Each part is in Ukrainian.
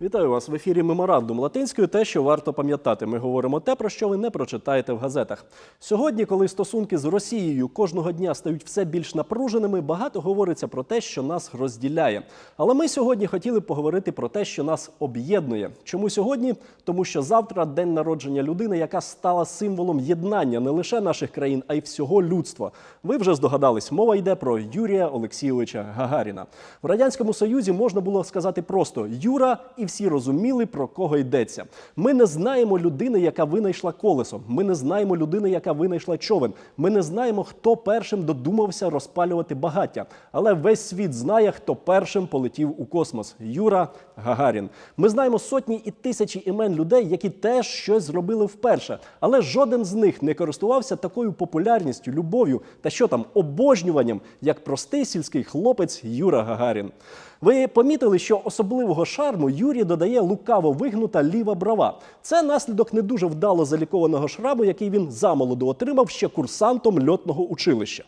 Вітаю вас в ефірі Меморандум латинською. Те, що варто пам'ятати. Ми говоримо те, про що ви не прочитаєте в газетах. Сьогодні, коли стосунки з Росією кожного дня стають все більш напруженими, багато говориться про те, що нас розділяє. Але ми сьогодні хотіли поговорити про те, що нас об'єднує. Чому сьогодні? Тому що завтра день народження людини, яка стала символом єднання не лише наших країн, а й всього людства. Ви вже здогадались, мова йде про Юрія Олексійовича Гагаріна. В радянському союзі можна було сказати просто Юра, і розуміли про кого йдеться. Ми не знаємо людини, яка винайшла колесо. Ми не знаємо людини, яка винайшла човен. Ми не знаємо, хто першим додумався розпалювати багаття. Але весь світ знає, хто першим полетів у космос. Юра Гагарін. Ми знаємо сотні і тисячі імен людей, які теж щось зробили вперше. Але жоден з них не користувався такою популярністю, любов'ю та що там обожнюванням, як простий сільський хлопець Юра Гагарін. Ви помітили, що особливого шарму Юрі додає лукаво вигнута ліва брава. Це наслідок не дуже вдало залікованого шраму, який він замолоду отримав ще курсантом льотного училища.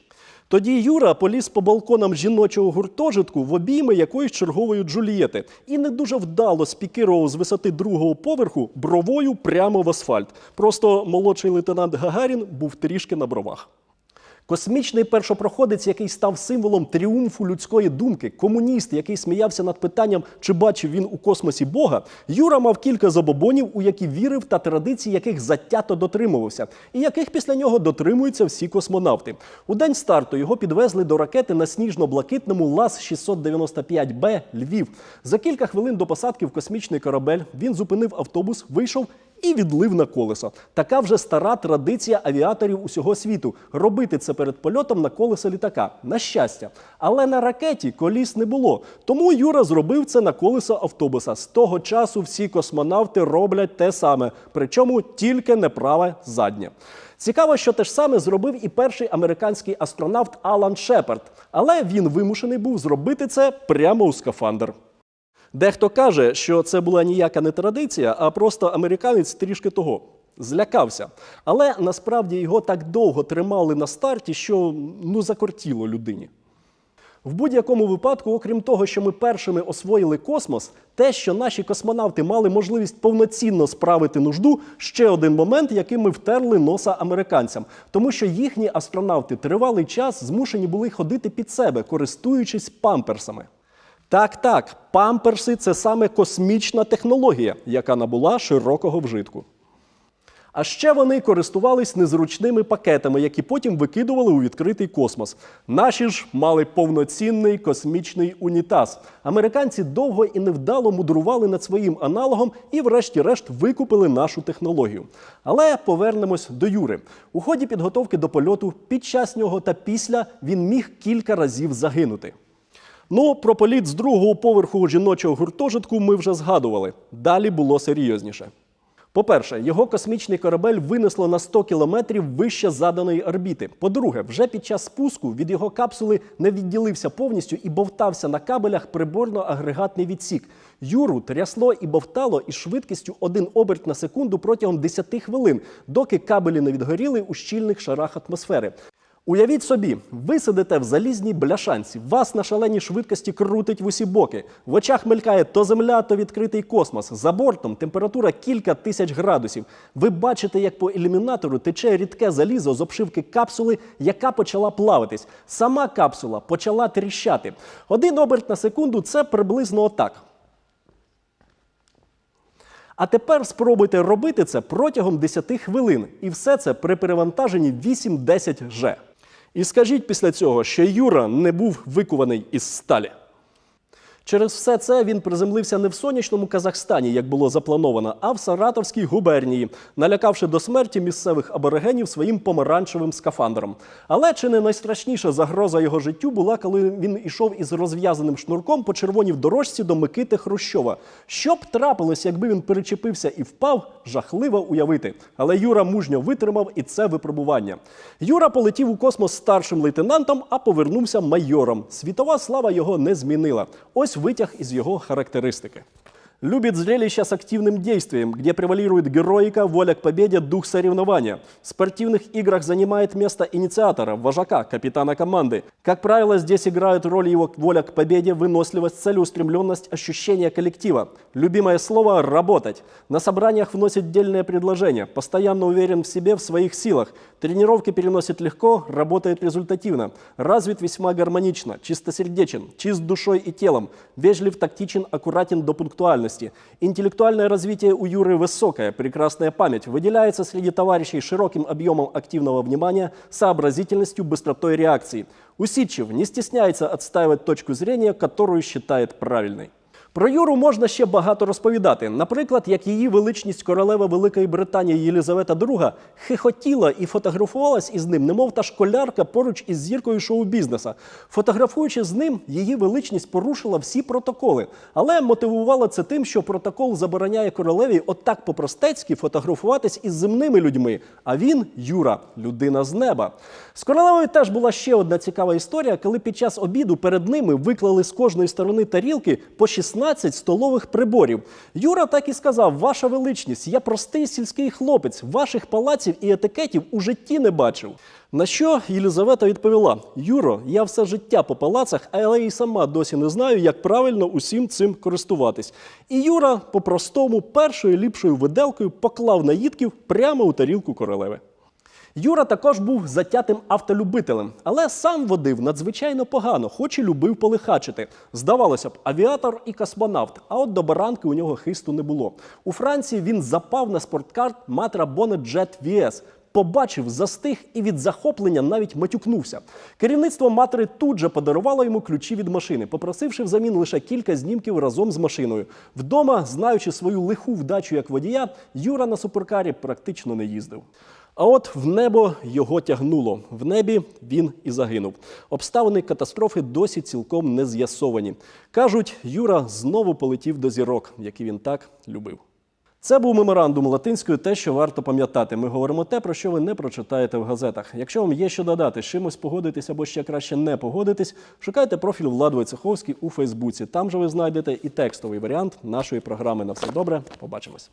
Тоді Юра поліз по балконам жіночого гуртожитку в обійми якоїсь чергової Джулієти і не дуже вдало спікирував з висоти другого поверху бровою прямо в асфальт. Просто молодший лейтенант Гагарін був трішки на бровах. Космічний першопроходець, який став символом тріумфу людської думки, комуніст, який сміявся над питанням, чи бачив він у космосі Бога, Юра мав кілька забобонів, у які вірив та традиції, яких затято дотримувався, і яких після нього дотримуються всі космонавти. У день старту його підвезли до ракети на сніжно-блакитному ЛАЗ-695Б Львів. За кілька хвилин до посадки в космічний корабель він зупинив автобус, вийшов і відлив на колесо. Така вже стара традиція авіаторів усього світу робити це перед польотом на колесо літака. На щастя. Але на ракеті коліс не було. Тому Юра зробив це на колесо автобуса. З того часу всі космонавти роблять те саме, причому тільки не праве заднє. Цікаво, що те ж саме зробив і перший американський астронавт Алан Шепард, але він вимушений був зробити це прямо у скафандр. Дехто каже, що це була ніяка не традиція, а просто американець трішки того злякався. Але насправді його так довго тримали на старті, що ну закортіло людині. В будь-якому випадку, окрім того, що ми першими освоїли космос, те, що наші космонавти мали можливість повноцінно справити нужду, ще один момент, яким ми втерли носа американцям, тому що їхні астронавти тривалий час змушені були ходити під себе, користуючись памперсами. Так, так, памперси це саме космічна технологія, яка набула широкого вжитку. А ще вони користувались незручними пакетами, які потім викидували у відкритий космос. Наші ж мали повноцінний космічний унітаз. Американці довго і невдало мудрували над своїм аналогом і, врешті-решт, викупили нашу технологію. Але повернемось до Юри. У ході підготовки до польоту, під час нього та після він міг кілька разів загинути. Ну, про політ з другого поверху жіночого гуртожитку ми вже згадували. Далі було серйозніше. По-перше, його космічний корабель винесло на 100 кілометрів вище заданої орбіти. По-друге, вже під час спуску від його капсули не відділився повністю і бовтався на кабелях приборно-агрегатний відсік. Юру трясло і бовтало із швидкістю один оберт на секунду протягом 10 хвилин, доки кабелі не відгоріли у щільних шарах атмосфери. Уявіть собі, ви сидите в залізній бляшанці, вас на шаленій швидкості крутить в усі боки. В очах мелькає то земля, то відкритий космос. За бортом температура кілька тисяч градусів. Ви бачите, як по ілюмінатору тече рідке залізо з обшивки капсули, яка почала плавитись. Сама капсула почала тріщати. Один оберт на секунду це приблизно отак. А тепер спробуйте робити це протягом 10 хвилин. І все це при перевантаженні 8-10 Ж. І скажіть після цього, що Юра не був викуваний із сталі. Через все це він приземлився не в сонячному Казахстані, як було заплановано, а в Саратовській губернії, налякавши до смерті місцевих аборигенів своїм помаранчевим скафандром. Але чи не найстрашніша загроза його життю була, коли він ішов із розв'язаним шнурком по червоній дорожці до Микити Хрущова? Що б трапилось, якби він перечепився і впав, жахливо уявити. Але Юра мужньо витримав і це випробування. Юра полетів у космос старшим лейтенантом, а повернувся майором. Світова слава його не змінила. Ось витяг із його характеристики. Любит зрелища с активным действием, где превалирует героика, воля к победе, дух соревнования. В спортивных играх занимает место инициатора, вожака, капитана команды. Как правило, здесь играют роль его воля к победе, выносливость, целеустремленность, ощущение коллектива. Любимое слово – «работать». На собраниях вносит дельные предложения, постоянно уверен в себе, в своих силах. Тренировки переносит легко, работает результативно. Развит весьма гармонично, чистосердечен, чист душой и телом, вежлив, тактичен, аккуратен до пунктуальности. Интеллектуальное развитие у Юры высокое, прекрасная память, выделяется среди товарищей широким объемом активного внимания, сообразительностью, быстротой реакции. Усидчив, не стесняется отстаивать точку зрения, которую считает правильной. Про Юру можна ще багато розповідати. Наприклад, як її величність королева Великої Британії Єлізавета II хихотіла і фотографувалась із ним, немов та школярка поруч із зіркою шоу-бізнеса. Фотографуючи з ним, її величність порушила всі протоколи, але мотивувала це тим, що протокол забороняє королеві отак по-простецьки фотографуватись із земними людьми. А він, Юра, людина з неба. З королевою теж була ще одна цікава історія, коли під час обіду перед ними виклали з кожної сторони тарілки по 16 столових приборів. Юра так і сказав: Ваша величність, я простий сільський хлопець, ваших палаців і етикетів у житті не бачив. На що Єлизавета відповіла: Юро, я все життя по палацах, але і сама досі не знаю, як правильно усім цим користуватись. І Юра по-простому першою ліпшою виделкою поклав наїдків прямо у тарілку королеви. Юра також був затятим автолюбителем, але сам водив надзвичайно погано, хоч і любив полихачити. Здавалося б, авіатор і космонавт, а от до баранки у нього хисту не було. У Франції він запав на спорткар Матра Bonnet Jet VS. Побачив, застиг і від захоплення навіть матюкнувся. Керівництво матери тут же подарувало йому ключі від машини, попросивши взамін лише кілька знімків разом з машиною. Вдома, знаючи свою лиху вдачу як водія, Юра на суперкарі практично не їздив. А от в небо його тягнуло. В небі він і загинув. Обставини катастрофи досі цілком не з'ясовані. Кажуть, Юра знову полетів до зірок, які він так любив. Це був меморандум латинською, те, що варто пам'ятати. Ми говоримо те, про що ви не прочитаєте в газетах. Якщо вам є що додати, з чимось погодитись або ще краще не погодитись, шукайте профіль Влади Войцеховський у Фейсбуці. Там же ви знайдете і текстовий варіант нашої програми. На все добре. Побачимось.